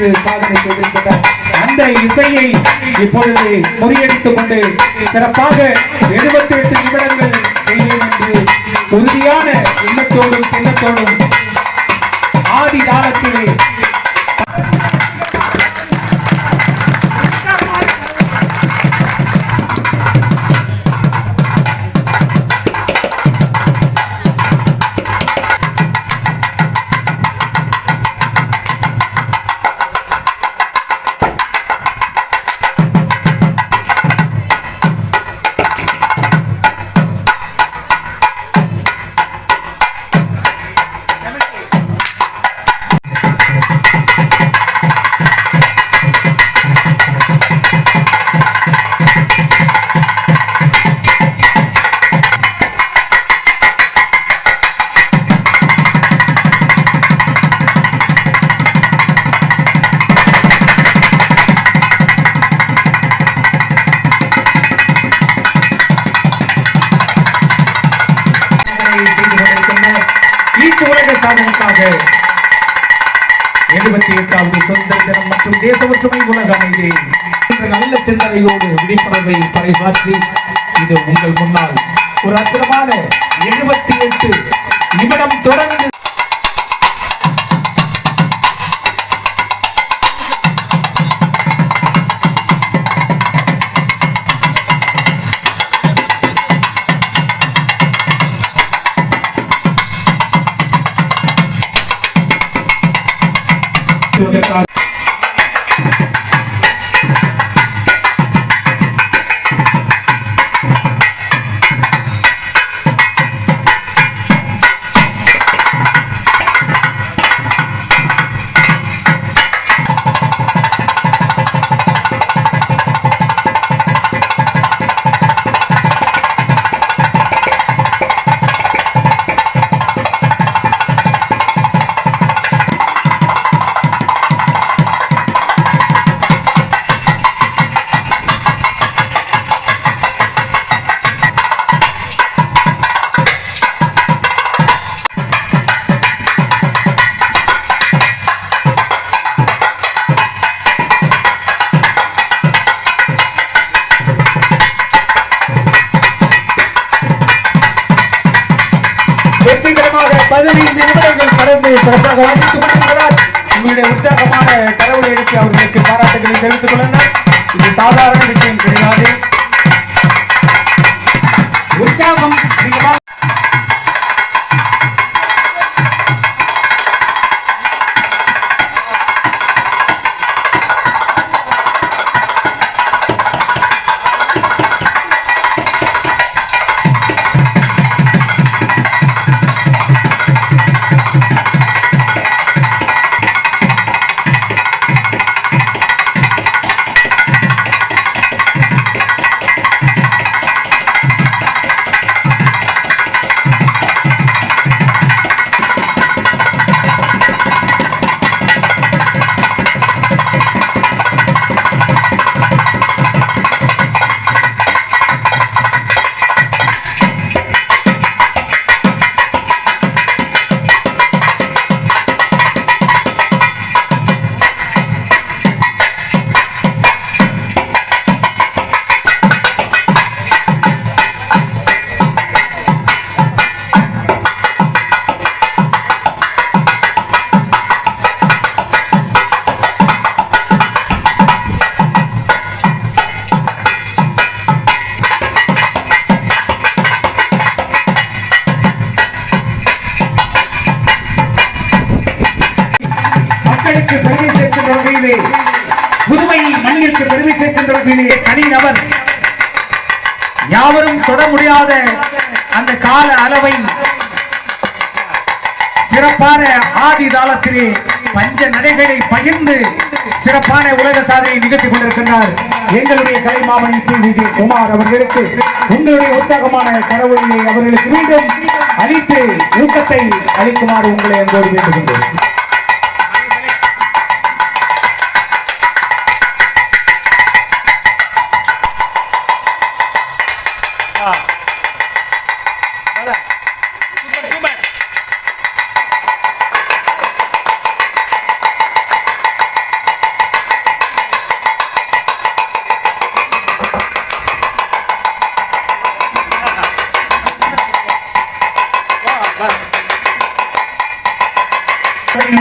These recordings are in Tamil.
கொடுத்து சாதனை செய்திருக்கிறார் அந்த இசையை இப்பொழுது முறியடித்துக் கொண்டு சிறப்பாக எழுபத்தி எட்டு நிமிடங்கள் செய்வேன் என்று உறுதியான எண்ணத்தோடும் திண்ணத்தோடும் ஆதி காலத்திலே ஈச்சு உலக சாதனைக்காக எழுபத்தி எட்டாவது சுதந்திர தினம் மற்றும் தேச ஒற்றுமை உலக அமைதி. நல்ல சிந்தனையோடு விழிப்புணர்வை பறைசாற்றி இது உங்கள் முன்னால். ஒரு அற்புதமான எழுபத்தி எட்டு நிமிடம் தொடர்ந்து আমাদের কাজ பதினைந்து நிமிடங்கள் கடந்து சிறப்பாக வாசித்துக் கொண்டிருக்கிறார். உங்களுடைய உற்சாகமான கடவுளை எழுப்பி அவர்களுக்கு பாராட்டுகளை தெரிவித்துக் கொள்ளுங்கள். இது சாதாரண விஷயம் கிடையாது. உற்சாகம் அதிகமாக பெருமை சேர்க்கின்ற வகையிலே புதுமை மண்ணிற்கு பெருமை சேர்க்கின்ற வகையிலே தனிநபர் யாவரும் தொட முடியாத அந்த கால அளவை சிறப்பான ஆதி தாளத்திலே பஞ்ச நடைகளை பகிர்ந்து சிறப்பான உலக சாதனை நிகழ்த்தி கொண்டிருக்கின்றார் எங்களுடைய கலை பி விஜய் குமார் அவர்களுக்கு உங்களுடைய உற்சாகமான கரவொலியை அவர்களுக்கு மீண்டும் அளித்து ஊக்கத்தை அளிக்குமாறு உங்களை அன்போடு வேண்டுகின்றேன்.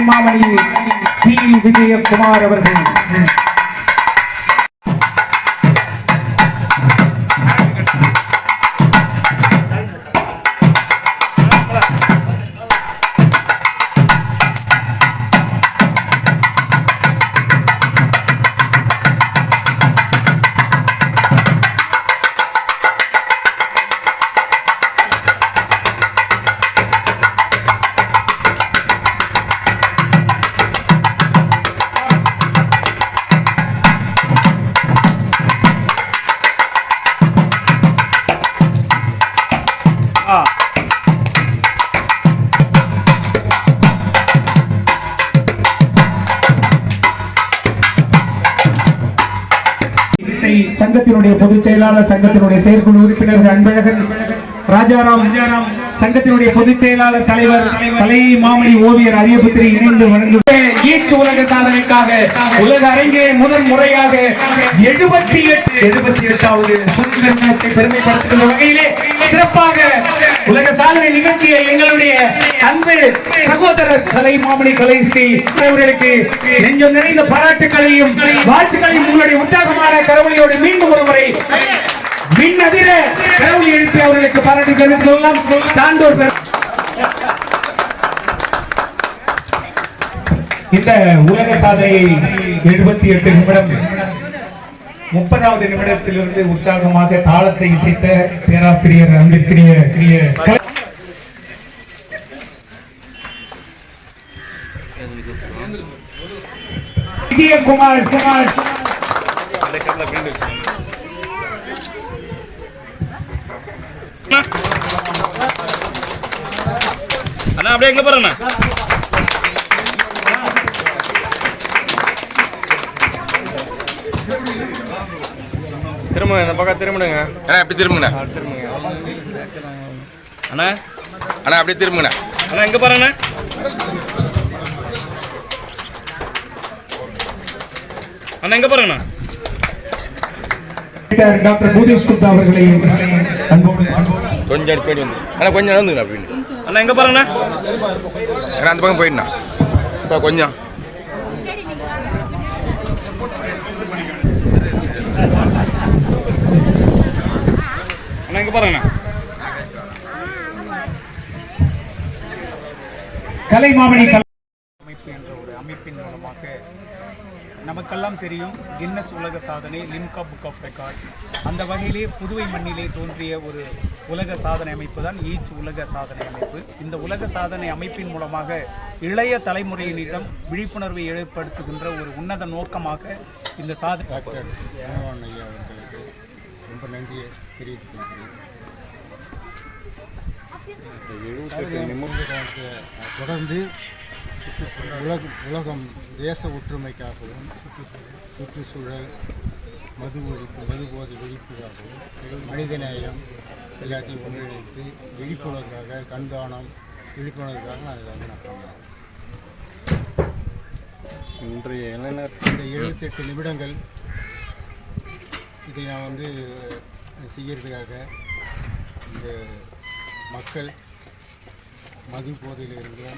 மாமணி பி விஜயகுமார் அவர்கள் சங்கத்தினுடைய பொதுச் செயலாளர் சங்கத்தினுடைய செயற்குழு உறுப்பினர்கள் அன்பழகன் ராஜாராம் சங்கத்தினுடைய பொதுச் செயலாளர் தலைவர் கலை மாமணி ஓவியர் அரியபுத்திரி இணைந்து வழங்கும். ஈச்சு உலக சாதனைக்காக உலக அரங்கே முதன் முறையாக எழுபத்தி எட்டு எழுபத்தி எட்டாவது சுதந்திர தினத்தை பெருமைப்படுத்துகின்ற வகையிலே சிறப்பாக உலக சாதனை நிகழ்ச்சியை எங்களுடைய அன்பு சகோதரர் கலை மாமணி கலை ஸ்ரீ அவர்களுக்கு நெஞ்சம் நிறைந்த பாராட்டுகளையும் வாழ்த்துக்களையும் உங்களுடைய உற்சாகமான கரவழியோடு மீண்டும் ஒருமுறை மின் அதிர கரவழி எழுப்பி அவர்களுக்கு பாராட்டு தெரிவித்துள்ளோம் சான்றோர் இந்த உலக சாதனை எழுபத்தி எட்டு நிமிடம் முப்பதாவது நிமிடத்திலிருந்து உற்சாகமாக தாளத்தை இசைத்த பேராசிரியர் அன்பிற்குரிய விஜயகுமார் குமார். அண்ணா அப்படியே எங்க போறேண்ணா திரும்ப இந்த பக்கம் திரும்பிடுங்க. அண்ணா அப்படி திரும்புங்கண்ணா. அண்ணா அண்ணா அப்படியே திரும்புங்கண்ணா. அண்ணா எங்க போறேண்ணா அண்ணா. எங்க போறேண்ணா டாக்டர் பூதேஷ் குப்தா அவர்களை அன்போடு கொஞ்சம் போயிட்டு வந்து அண்ணா கொஞ்சம் நடந்துங்கண்ணா அப்படின்னு அண்ணா எங்க போறேண்ணா அண்ணா. அந்த பக்கம் போயிட்டுண்ணா இப்போ கொஞ்சம். அண்ணா எங்க போறேண்ணா கலை மாமணி அமைப்பு என்ற ஒரு அமைப்பின் மூலமாக நமக்கெல்லாம் தெரியும் கின்னஸ் உலக சாதனை லிம்கா புக் ஆஃப் ரெக்கார்ட் அந்த வகையிலே புதுவை மண்ணிலே தோன்றிய ஒரு உலக சாதனை அமைப்பு தான் ஈச் உலக சாதனை அமைப்பு. இந்த உலக சாதனை அமைப்பின் மூலமாக இளைய தலைமுறையினரிடம் விழிப்புணர்வை ஏற்படுத்துகின்ற ஒரு உன்னத நோக்கமாக இந்த சாதனை ரொம்ப நன்றியை தெரிவித்துக் கொள்கிறேன் தொடர்ந்து உலகம் உலகம் தேச ஒற்றுமைக்காகவும் சுற்றுச்சூழல் மது ஒழிப்பு மது போதை ஒழிப்புக்காகவும் மனிதநேயம் எல்லாத்தையும் ஒன்றிணைத்து விழிப்புணர்வுக்காக கண்தானம் விழிப்புணர்வுக்காக நான் இதை வந்து நான் பண்ணேன் இன்றைய இளைஞர் இந்த எழுபத்தெட்டு நிமிடங்கள் இதை நான் வந்து செய்கிறதுக்காக இந்த மக்கள் மது போதையில் இருந்து